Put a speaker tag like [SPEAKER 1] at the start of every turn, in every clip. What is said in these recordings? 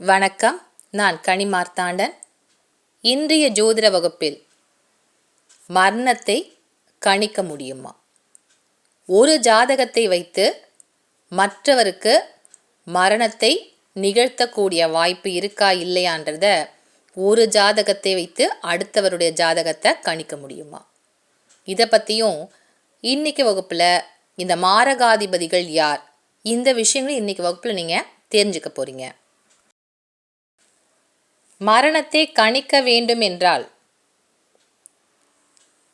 [SPEAKER 1] வணக்கம். நான் கனிமார்த்தாண்டன். இன்றைய ஜோதிட வகுப்பில் மரணத்தை கணிக்க முடியுமா? ஒரு ஜாதகத்தை வைத்து மற்றவருக்கு மரணத்தை நிகழ்த்தக்கூடிய வாய்ப்பு இருக்கா இல்லையான்றத ஒரு ஜாதகத்தை வைத்து அடுத்தவருடைய ஜாதகத்தை கணிக்க முடியுமா? இதை பற்றியும் இன்றைக்கி வகுப்பில் இந்த மாரகாதிபதிகள் யார்? இந்த விஷயங்களும் இன்றைக்கி வகுப்பில் நீங்கள் தெரிஞ்சுக்க போகிறீங்க மரணத்தை கணிக்க வேண்டும் என்றால்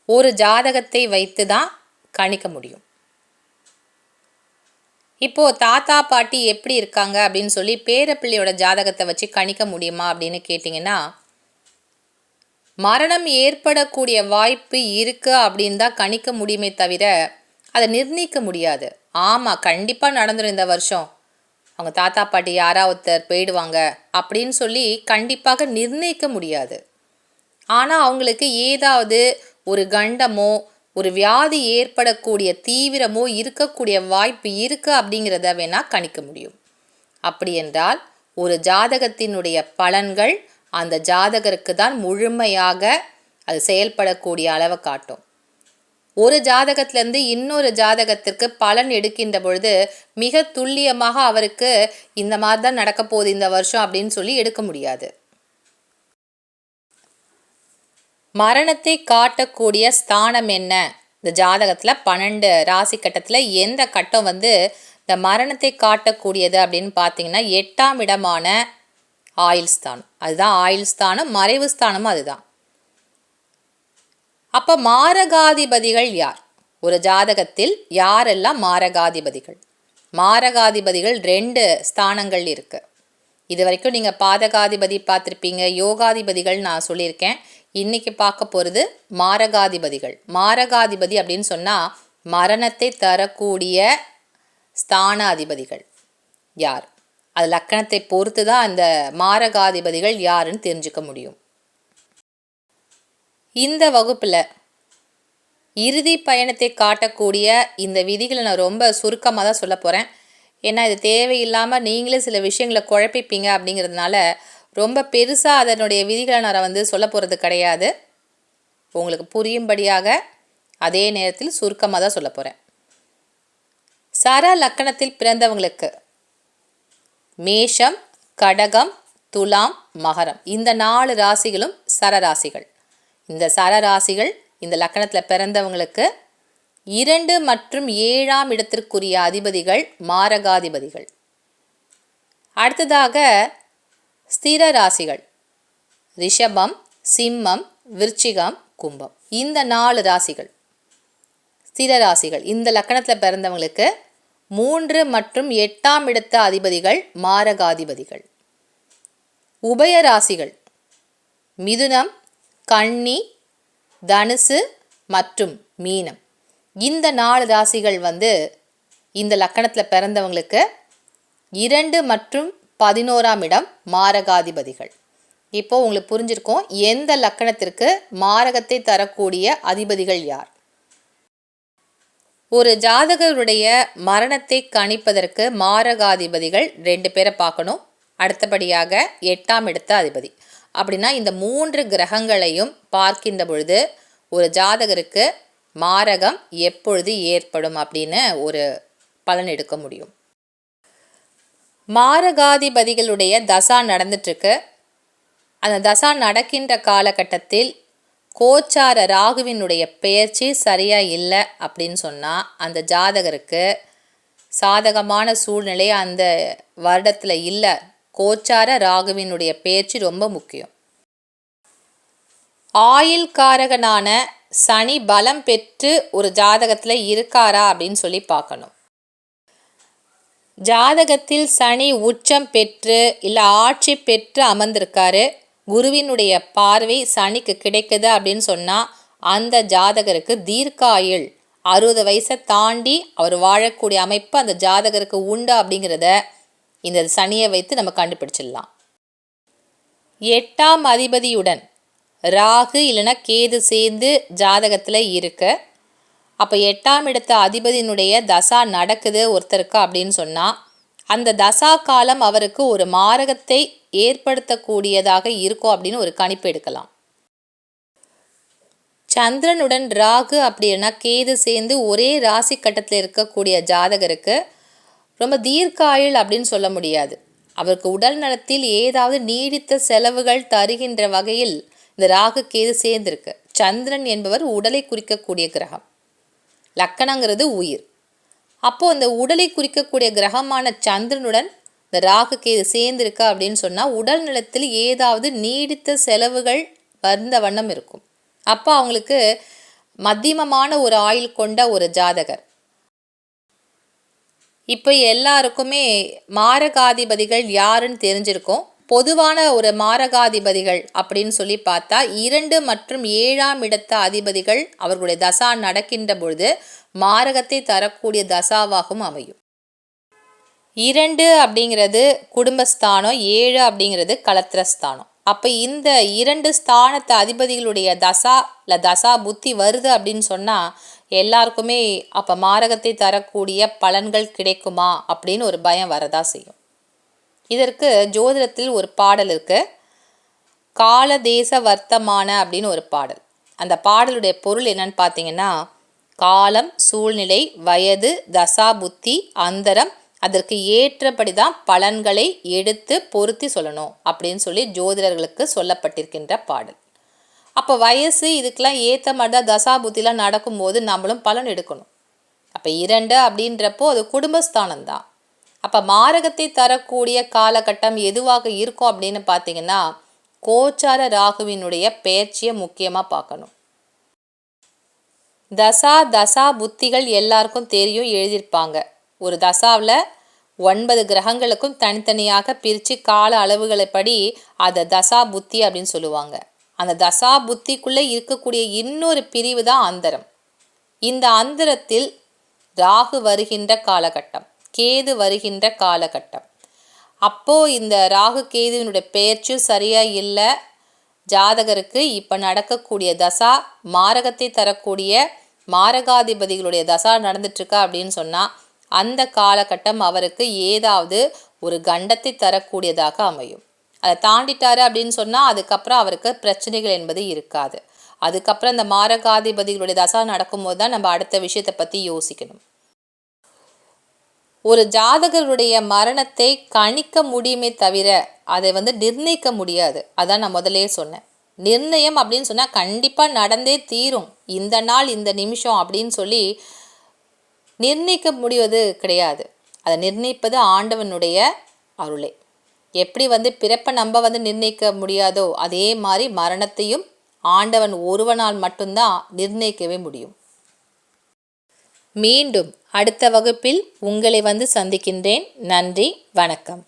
[SPEAKER 1] ஒரு ஜாதகத்தை வைத்து தான் கணிக்க முடியும். இப்போ தாத்தா பாட்டி எப்படி இருக்காங்க அப்படின்னு சொல்லி பேரப்பிள்ளையோட ஜாதகத்தை வச்சு கணிக்க முடியுமா அப்படின்னு கேட்டிங்கன்னா மரணம் ஏற்படக்கூடிய வாய்ப்பு இருக்கு அப்படின்னு தான் கணிக்க முடியுமே தவிர அதை நிர்ணயிக்க முடியாது. ஆமாம் கண்டிப்பாக நடந்துடும் இந்த வருஷம். அவங்க தாத்தா பாட்டி யாராவது ஒருத்தர் போயிடுவாங்க அப்படின்னு சொல்லி கண்டிப்பாக நிர்ணயிக்க முடியாது. ஆனால் அவங்களுக்கு ஏதாவது ஒரு கண்டமோ ஒரு வியாதி ஏற்படக்கூடிய தீவிரமோ இருக்கக்கூடிய வாய்ப்பு இருக்குது அப்படிங்கிறத வேணால் கணிக்க முடியும். அப்படி என்றால் ஒரு ஜாதகத்தினுடைய பலன்கள் அந்த ஜாதகருக்கு தான் முழுமையாக அது செயல்படக்கூடிய அளவை காட்டும். ஒரு ஜாதகத்திலேருந்து இன்னொரு ஜாதகத்திற்கு பலன் எடுக்கின்ற பொழுது மிக துல்லியமாக அவருக்கு இந்த மாதிரி தான் நடக்க போகுது இந்த வருஷம் அப்படின்னு சொல்லி எடுக்க முடியாது. மரணத்தை காட்டக்கூடிய ஸ்தானம் என்ன? இந்த ஜாதகத்தில் பன்னெண்டு ராசி கட்டத்தில் எந்த கட்டம் வந்து இந்த மரணத்தை காட்டக்கூடியது அப்படின்னு பார்த்தீங்கன்னா எட்டாம் இடமான ஆயில் ஸ்தானம். அதுதான் ஆயில் ஸ்தானம் மறைவு ஸ்தானமும் அதுதான். அப்போ மாரகாதிபதிகள் யார்? ஒரு ஜாதகத்தில் யாரெல்லாம் மாரகாதிபதிகள்? மாரகாதிபதிகள் ரெண்டு ஸ்தானங்கள் இருக்குது இது வரைக்கும் நீங்கள் பாதகாதிபதி பார்த்துருப்பீங்க யோகாதிபதிகள் நான் சொல்லியிருக்கேன். இன்றைக்கி பார்க்க போகிறது மாரகாதிபதிகள். மாரகாதிபதி அப்படின்னு சொன்னால் மரணத்தை தரக்கூடிய ஸ்தானாதிபதிகள். யார்? அது லக்கணத்தை பொறுத்து தான் அந்த மாரகாதிபதிகள் யாருன்னு தெரிஞ்சுக்க முடியும். இந்த வகுப்பில் இறுதி பயணத்தை காட்டக்கூடிய இந்த விதிகளை நான் ரொம்ப சுருக்கமாக தான் சொல்ல போகிறேன் ஏன்னா இது தேவையில்லாமல் நீங்களே சில விஷயங்களை குழப்பிப்பீங்க அப்படிங்கிறதுனால ரொம்ப பெருசாக அதனுடைய விதிகளை நான் வந்து சொல்ல போகிறது கிடையாது. உங்களுக்கு புரியும்படியாக அதே நேரத்தில் சுருக்கமாக தான் சொல்ல போகிறேன் சர லக்கணத்தில் பிறந்தவங்களுக்கு மேஷம் கடகம் துலாம் மகரம் இந்த நாலு ராசிகளும் சரராசிகள் இந்த சரராசிகள் இந்த லக்கணத்தில் பிறந்தவங்களுக்கு இரண்டு மற்றும் ஏழாம் இடத்திற்குரிய அதிபதிகள் மாரகாதிபதிகள். அடுத்ததாக ஸ்திர ராசிகள். ரிஷபம் சிம்மம் விருச்சிகம் கும்பம். இந்த நாலு ராசிகள். ஸ்திர ராசிகள். இந்த லக்கணத்தில் பிறந்தவங்களுக்கு மூன்று மற்றும் எட்டாம் இடத்த அதிபதிகள் மாரகாதிபதிகள். உபய ராசிகள். மிதுனம் கன்னி தனுசு மற்றும் மீனம். இந்த நாலு ராசிகள் வந்து இந்த லக்கணத்தில் பிறந்தவங்களுக்கு இரண்டு மற்றும் பதினோராம் இடம் மாரகாதிபதிகள். இப்போ உங்களுக்கு புரிஞ்சிருக்கோம் எந்த லக்கணத்திற்கு மாரகத்தை தரக்கூடிய அதிபதிகள் யார்? ஒரு ஜாதகருடைய மரணத்தை கணிப்பதற்கு மாரகாதிபதிகள் ரெண்டு பேரை பார்க்கணும். அடுத்தபடியாக எட்டாம் இடத்த அதிபதி. அப்படின்னா இந்த மூன்று கிரகங்களையும் பார்க்கின்ற பொழுது ஒரு ஜாதகருக்கு மாரகம் எப்பொழுது ஏற்படும் அப்படின்னு ஒரு பலன் எடுக்க முடியும். மாரகாதிபதிகளுடைய தசா நடந்துட்டுருக்கு. அந்த தசா நடக்கின்ற காலகட்டத்தில் கோச்சார ராகுவினுடைய பெயர்ச்சி சரியாக இல்லை அப்படின்னு சொன்னால் அந்த ஜாதகருக்கு சாதகமான சூழ்நிலை அந்த வருடத்தில் இல்லை கோச்சார ராகுவினுடைய பேச்சு ரொம்ப முக்கியம். ஆயில் காரகனான சனி பலம் பெற்று ஒரு ஜாதகத்தில் இருக்காரா அப்படின்னு சொல்லி பார்க்கணும். ஜாதகத்தில் சனி உச்சம் பெற்று இல்லை ஆட்சி பெற்று அமர்ந்திருக்காரு. குருவினுடைய பார்வை சனிக்கு கிடைக்குது அப்படின்னு சொன்னால் அந்த ஜாதகருக்கு தீர்க்காயுள். அறுபது வயசை தாண்டி அவர் வாழக்கூடிய அமைப்பு அந்த ஜாதகருக்கு உண்டு அப்படிங்கிறத இந்த சனியை வைத்து நம்ம கண்டுபிடிச்சிடலாம். எட்டாம் அதிபதியுடன் ராகு இல்லைன்னா கேது சேர்ந்து ஜாதகத்தில் இருக்க அப்போ எட்டாம் இடத்த அதிபதியினுடைய தசா நடக்குது ஒருத்தருக்கு அப்படின்னு சொன்னால் அந்த தசா காலம் அவருக்கு ஒரு மாரகத்தை ஏற்படுத்தக்கூடியதாக இருக்கும் அப்படின்னு ஒரு கணிப்பு எடுக்கலாம். சந்திரனுடன் ராகு அப்படின்னா கேது சேர்ந்து ஒரே ராசி கட்டத்தில் இருக்கக்கூடிய ஜாதகருக்கு ரொம்ப தீர்க்க ஆயுள் அப்படின்னு சொல்ல முடியாது. அவருக்கு உடல் நலத்தில் ஏதாவது நீடித்த செலவுகள் தருகின்ற வகையில் இந்த ராகு கேது சேர்ந்திருக்கு. சந்திரன் என்பவர் உடலை குறிக்கக்கூடிய கிரகம். லக்கணங்கிறது உயிர். அப்போது அந்த உடலை குறிக்கக்கூடிய கிரகமான சந்திரனுடன் இந்த ராகு கேது சேர்ந்திருக்கா அப்படின்னு சொன்னால் உடல் நலத்தில் ஏதாவது நீடித்த செலவுகள் வந்த வண்ணம் இருக்கும். அப்போ அவங்களுக்கு மத்தியமமான ஒரு ஆயுள் கொண்ட ஒரு ஜாதகர். இப்போ எல்லாருக்குமே மாரகாதிபதிகள் யாருன்னு தெரிஞ்சிருக்கும். பொதுவான ஒரு மாரகாதிபதிகள் அப்படின்னு சொல்லி பார்த்தா இரண்டு மற்றும் ஏழாம் இடத்த அதிபதிகள் அவர்களுடைய தசா நடக்கின்ற பொழுது மாரகத்தை தரக்கூடிய தசாவாகவும் அமையும். இரண்டு அப்படிங்கிறது குடும்பஸ்தானம் ஏழு அப்படிங்கிறது கலத்திரஸ்தானம். அப்போ இந்த இரண்டு ஸ்தானத்து அதிபதிகளுடைய தசா இல்லை தசா புத்தி வருது அப்படின்னு சொன்னால் எல்லாருக்குமே அப்போ மாரகத்தை தரக்கூடிய பலன்கள் கிடைக்குமா அப்படின்னு ஒரு பயம் வரதா செய்யும். இதற்கு ஜோதிடத்தில் ஒரு பாடல் இருக்கு. கால தேச வர்த்தமான அப்படின்னு ஒரு பாடல். அந்த பாடலுடைய பொருள் என்னன்னு பார்த்தீங்கன்னா காலம் சூழ்நிலை வயது தசா புத்தி அந்தரம் அதற்கு ஏற்றபடி தான் பலன்களை எடுத்து பொருத்தி சொல்லணும் அப்படின்னு சொல்லி ஜோதிடர்களுக்கு சொல்லப்பட்டிருக்கின்ற பாடல். அப்போ வயசு இதுக்கெல்லாம் ஏற்ற மாதிரி தான் தசா புத்திலாம் நடக்கும்போது நம்மளும் பலன் எடுக்கணும். அப்போ இரண்டு அப்படின்றப்போ அது குடும்பஸ்தானம் தான் அப்போ மாரகத்தை தரக்கூடிய காலகட்டம் எதுவாக இருக்கும் அப்படின்னு பார்த்தீங்கன்னா கோச்சார ராகுவினுடைய பெயர்ச்சியை முக்கியமாக பார்க்கணும். தசா தசா புத்திகள் எல்லாருக்கும் தெரியும் எழுதியிருப்பாங்க. ஒரு தசாவில் ஒன்பது கிரகங்களுக்கும் தனித்தனியாக பிரித்து கால அளவுகளை படி அதை தசா புத்தி அப்படின்னு சொல்லுவாங்க. அந்த தசா புத்திக்குள்ளே இருக்கக்கூடிய இன்னொரு பிரிவு தான் அந்தரம். இந்த அந்தரத்தில் ராகு வருகின்ற காலகட்டம் கேது வருகின்ற காலகட்டம். அப்போது இந்த ராகு கேதுவினுடைய பெயர்ச்சியும் சரியாக இல்லை ஜாதகருக்கு இப்போ நடக்கக்கூடிய தசா மாரகத்தை தரக்கூடிய மாரகாதிபதிகளுடைய தசா நடந்துட்டுருக்கா அப்படின்னு சொன்னால் அந்த காலகட்டம் அவருக்கு ஏதாவது ஒரு கண்டத்தை தரக்கூடியதாக அமையும். அதை தாண்டிட்டாரு அப்படின்னு சொன்னால் அதுக்கப்புறம் அவருக்கு பிரச்சனைகள் என்பது இருக்காது. அதுக்கப்புறம் இந்த மாரகாதிபதிகளுடைய தசா நடக்கும்போது தான் நம்ம அடுத்த விஷயத்தை பற்றி யோசிக்கணும். ஒரு ஜாதகருடைய மரணத்தை கணிக்க முடியுமே தவிர அதை வந்து நிர்ணயிக்க முடியாது. அதான் நான் முதலே சொன்னேன். நிர்ணயம் அப்படின்னு சொன்னால் கண்டிப்பாக நடந்தே தீரும். இந்த நாள் இந்த நிமிஷம் அப்படின்னு சொல்லி நிர்ணயிக்க முடிவது கிடையாது. அதை நிர்ணயிப்பது ஆண்டவனுடைய அருளே. எப்படி வந்து பிறப்பை நம்ம வந்து நிர்ணயிக்க முடியாதோ அதே மாதிரி மரணத்தையும் ஆண்டவன் ஒருவனால் மட்டும்தான் நிர்ணயிக்கவே முடியும். மீண்டும் அடுத்த வகுப்பில் உங்களை வந்து சந்திக்கின்றேன். நன்றி வணக்கம்.